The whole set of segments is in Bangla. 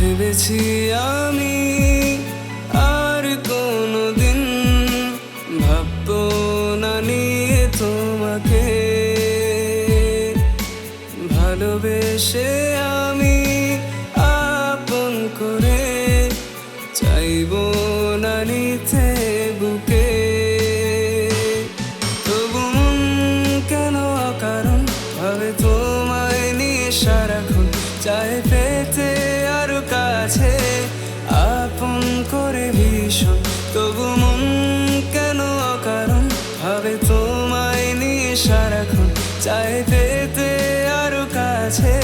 ভেবেছি আমি আর কোনো দিন ভাববো না নিয়ে তোমাকে। ভালোবেসে আমি আপন করে চাইব সারাক্ষণ চাই পেতে আরও কাছে।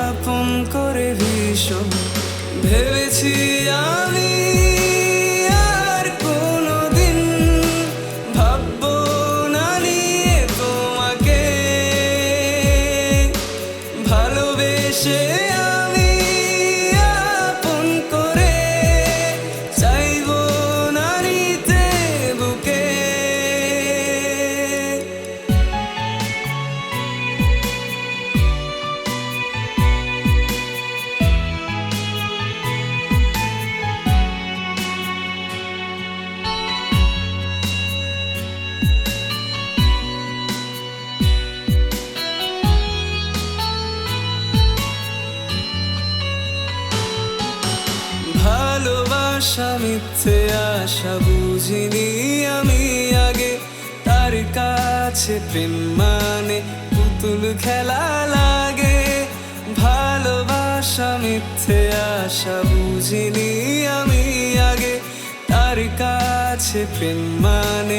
আপন করে ভীষণ ভেবেছি আমি আর না তোমাকে। ভালোবেসে ভালোবাসা, মিথ্যে আশা বুঝিনি আমি আগে। তার কাছে প্রেম মানে পুতুল খেলা লাগে। ভালোবাসা, মিথ্যে আশা বুঝিনি আমি আগে। তার কাছে প্রেম মানে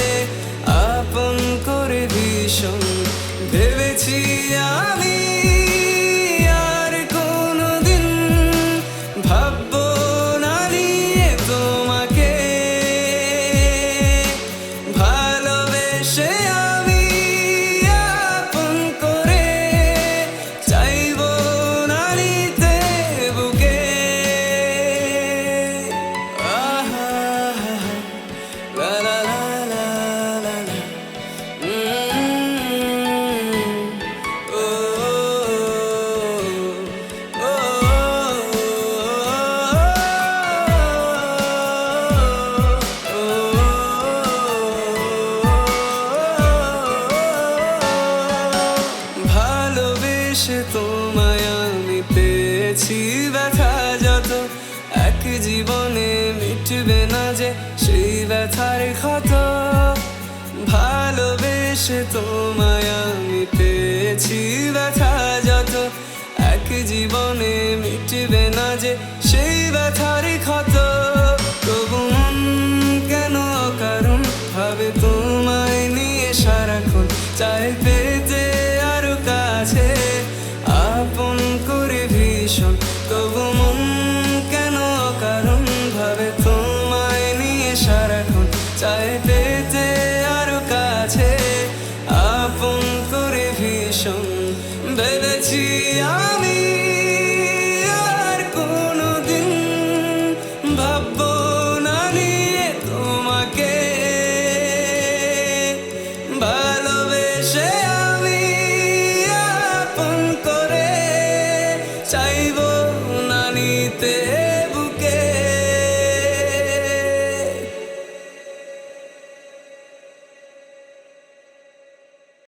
জীবনে মিটবে না যে সেই ব্যথার ক্ষত ভালোবেসে তোমায় আমি পেয়েছি ব্যথা যত। এক জীবনে মিটবে না যে সেই ব্যথার ক্ষত তবু কেন কারণ ভাবে তোমায় নিয়ে সারাক্ষণ চাই পেতে আরও কাছে। সারাক্ষণ